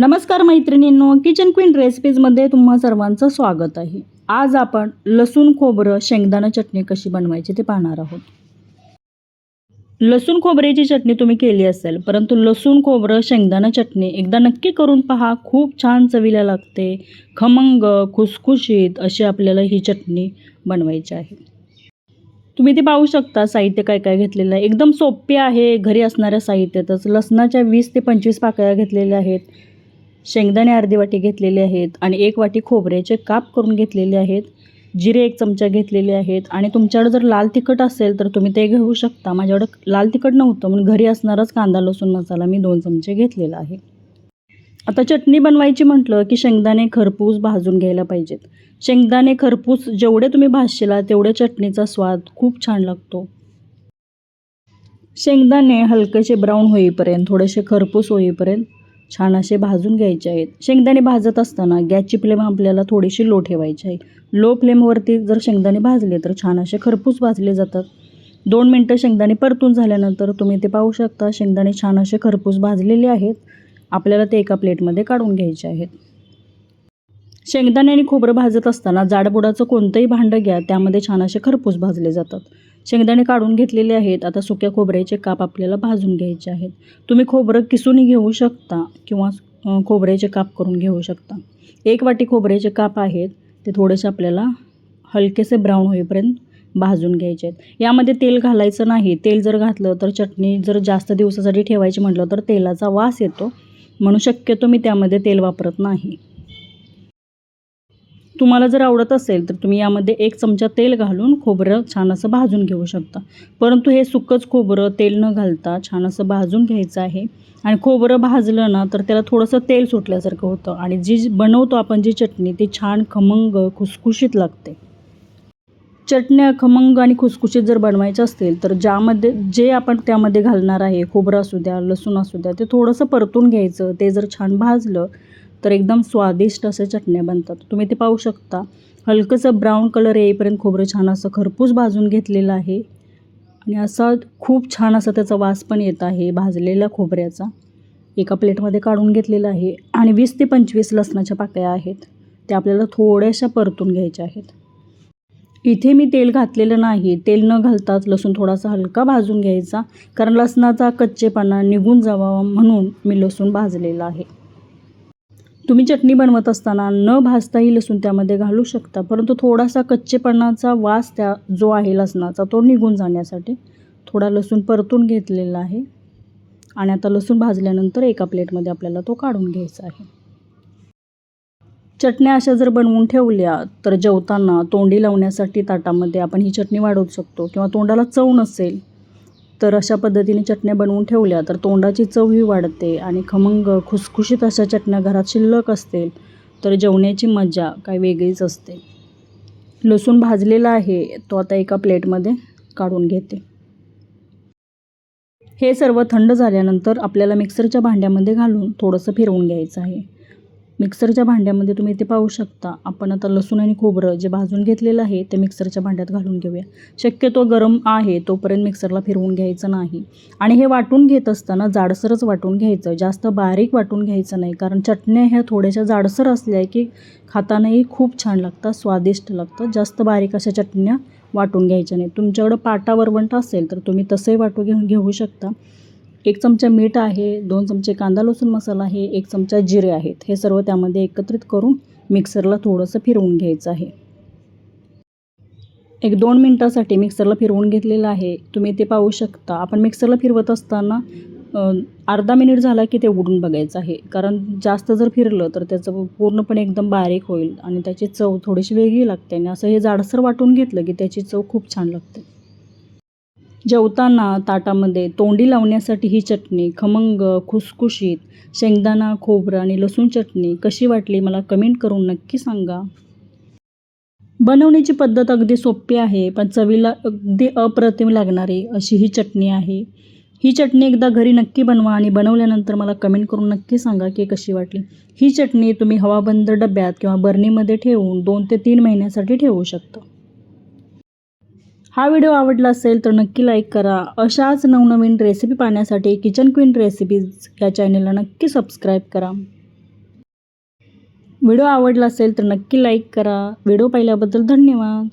नमस्कार मैत्रिणींनो kitchen queen रेसिपीजमध्ये तुम्हा सर्वांचं स्वागत आहे. आज आपण लसूण खोबरं शेंगदाणा चटणी कशी बनवायची ते पाहणार आहोत. लसूण खोबऱ्याची चटणी तुम्ही केली असेल परंतु लसूण खोबरं शेंगदाणा चटणी एकदा नक्की करून पहा. खूप छान चवीला लागते. खमंग खुसखुशीत अशी आपल्याला ही चटणी बनवायची आहे. तुम्ही ते पाहू शकता साहित्य काय काय घेतलेलं आहे. एकदम सोपे आहे. घरी असणाऱ्या साहित्यातच लसणाच्या वीस ते पंचवीस पाकळ्या घेतलेल्या आहेत. शेंगदाणे अर्धी वाटी घेतलेले आहेत आणि एक वाटी खोबऱ्याचे काप करून घेतलेले आहेत. जिरे एक चमचा घेतलेले आहेत. आणि तुमच्याकडे जर लाल तिखट असेल तर तुम्ही ते घेऊ शकता. माझ्याकडं लाल तिखट नव्हतं म्हणून घरी असणारच कांदा लसूण मसाला मी दोन चमचे घेतलेला आहे. आता चटणी बनवायची म्हटलं की शेंगदाणे खरपूस भाजून घ्यायला पाहिजेत. शेंगदाणे खरपूस जेवढे तुम्ही भाजशिला तेवढे चटणीचा स्वाद खूप छान लागतो. शेंगदाणे हलकेसे ब्राऊन होईपर्यंत थोडेसे खरपूस होईपर्यंत छान असे भाजून घ्यायचे आहेत. शेंगदाणे भाजत असताना गॅसची फ्लेम आपल्याला थोडीशी लो ठेवायची आहे. लो फ्लेमवरती जर शेंगदाणे भाजले तर छान असे खरपूस भाजले जातात. दोन मिनटं शेंगदाणे परतून झाल्यानंतर तुम्ही ते पाहू शकता. शेंगदाणे छान असे खरपूस भाजलेले आहेत. आपल्याला ते एका प्लेटमध्ये काढून घ्यायचे आहेत. शेंगदाणे आणि खोबरं भाजत असताना जाडबुडाचं कोणतंही भांडं घ्या. त्यामध्ये छान असे खरपूस भाजले जातात. शेंगदाणे काढून घेतलेले आहेत. आता सुक्या खोबऱ्याचे काप आपल्याला भाजून घ्यायचे आहेत. तुम्ही खोबरं किसूनही घेऊ शकता किंवा खोबऱ्याचे काप करून घेऊ शकता. एक वाटी खोबऱ्याचे काप आहेत. ते थोडेसे आपल्याला हलकेसे ब्राऊन होईपर्यंत भाजून घ्यायचे आहेत. यामध्ये तेल घालायचं नाही. तेल जर घातलं तर चटणी जर जास्त दिवसासाठी ठेवायची म्हटलं तर तेलाचा वास येतो. म्हणून शक्यतो मी त्यामध्ये तेल वापरत नाही. तुम्हाला जर आवडत असेल तर तुम्ही यामध्ये एक चमचा तेल घालून खोबरं छान असं भाजून घेऊ शकता. परंतु हे सुकंच खोबरं तेल न घालता छान असं भाजून घ्यायचं आहे. आणि खोबरं भाजलं ना तर त्याला थोडंसं तेल सुटल्यासारखं होतं आणि जी बनवतो आपण जी चटणी ती छान खमंग खुसखुशीत लागते. चटण्या खमंग आणि खुसखुशीत जर बनवायच्या असतील तर ज्यामध्ये जे आपण त्यामध्ये घालणार आहे खोबरं असू द्या लसूण असू द्या ते थोडंसं परतून घ्यायचं. ते जर छान भाजलं तर एकदम स्वादिष्ट असे चटण्या बनतात. तुम्ही ते पाहू शकता. हलकंसं ब्राऊन कलर येईपर्यंत खोबरं छान असं खरपूस भाजून घेतलेलं आहे. आणि असा खूप छान असा त्याचा वास पण येत आहे भाजलेल्या खोबऱ्याचा. एका प्लेटमध्ये काढून घेतलेला आहे. आणि वीस ते पंचवीस लसणाच्या पाकळ्या आहेत. त्या आपल्याला थोड्याशा परतून घ्यायच्या आहेत. इथे मी तेल घातलेलं नाही. तेल न घालताच लसूण थोडासा हलका भाजून घ्यायचा. कारण लसणाचा कच्चेपणा निघून जावा म्हणून मी लसूण भाजलेला आहे. तुम्ही चटणी बनवत असताना न भाजताही लसूण त्यामध्ये घालू शकता परंतु थोडासा कच्चेपणाचा वास त्या जो आहे लसणाचा तो निघून जाण्यासाठी थोडा लसूण परतून घेतलेला आहे आणि आता लसूण भाजल्यानंतर एका प्लेटमध्ये आपल्याला तो काढून घ्यायचा आहे. चटण्या अशा जर बनवून ठेवल्या तर जेवताना तोंडी लावण्यासाठी ताटामध्ये आपण ही चटणी वाढवू शकतो किंवा तोंडाला चव नसेल तर अशा पद्धतीने चटण्या बनवून ठेवल्या तर तोंडाची चवही वाढते आणि खमंग खुसखुशीत अशा चटण्या घरात शिल्लक असतील तर जेवण्याची मजा काय वेगळीच असते. लसूण भाजलेला आहे तो आता एका प्लेटमध्ये काढून घेते. हे सर्व थंड झाल्यानंतर आपल्याला मिक्सरच्या भांड्यामध्ये घालून थोडंसं फिरवून घ्यायचं आहे. मिक्सरच्या भांड्यामध्ये तुम्ही ते पाहू शकता. आपण आता लसूण आणि खोबरं जे भाजून घेतलेलं आहे ते मिक्सरच्या भांड्यात घालून घेऊया. शक्यतो गरम आहे तोपर्यंत मिक्सरला फिरवून घ्यायचं नाही. आणि हे वाटून घेत असताना जाडसरच वाटून घ्यायचं. जास्त बारीक वाटून घ्यायचं नाही कारण चटण्या ह्या थोड्याशा जाडसर असल्या की खातानाही खूप छान लागतात स्वादिष्ट लागतात. जास्त बारीक अशा चटण्या वाटून घ्यायच्या नाही तुमच्याकडं पाटा वरवंट असेल तर तुम्ही तसंही वाटू घेऊन घेऊ शकता. एक चमचा मीठ आहे दोन चमचे कांदा लसूण मसाला आहे एक चमचा जिरे आहेत. हे सर्व त्यामध्ये एकत्रित करून मिक्सरला थोडंसं फिरवून घ्यायचं आहे. एक दोन मिनटासाठी मिक्सरला फिरवून घेतलेलं आहे. तुम्ही ते पाहू शकता. आपण मिक्सरला फिरवत असताना अर्धा मिनिट झाला की ते उघडून बघायचं आहे. कारण जास्त जर फिरलं तर त्याचं पूर्णपणे एकदम बारीक होईल आणि त्याची चव थोडीशी वेगळी लागते आणि असं हे जाडसर वाटून घेतलं की त्याची चव खूप छान लागते. जेवताना ताटामध्ये तोंडी लावण्यासाठी ही चटणी खमंग खुसखुशीत शेंगदाणा खोबरं आणि लसूण चटणी कशी वाटली मला कमेंट करून नक्की सांगा. बनवण्याची पद्धत अगदी सोपी आहे पण चवीला अगदी अप्रतिम लागणारी अशी ही चटणी आहे. ही चटणी एकदा घरी नक्की बनवा आणि बनवल्यानंतर मला कमेंट करून नक्की सांगा की कशी वाटली. ही चटणी तुम्ही हवाबंद डब्यात किंवा बर्नीमध्ये ठेवून दोन ते तीन महिन्यासाठी ठेवू शकता. हा व्हिडिओ आवडला असेल तर नक्की लाईक करा. अशाच नवनवीन रेसिपी पाहण्यासाठी किचन क्वीन रेसिपीज या चॅनलला नक्की सबस्क्राईब करा. व्हिडिओ आवडला असेल तर नक्की लाईक करा. व्हिडिओ पाहिल्याबद्दल धन्यवाद.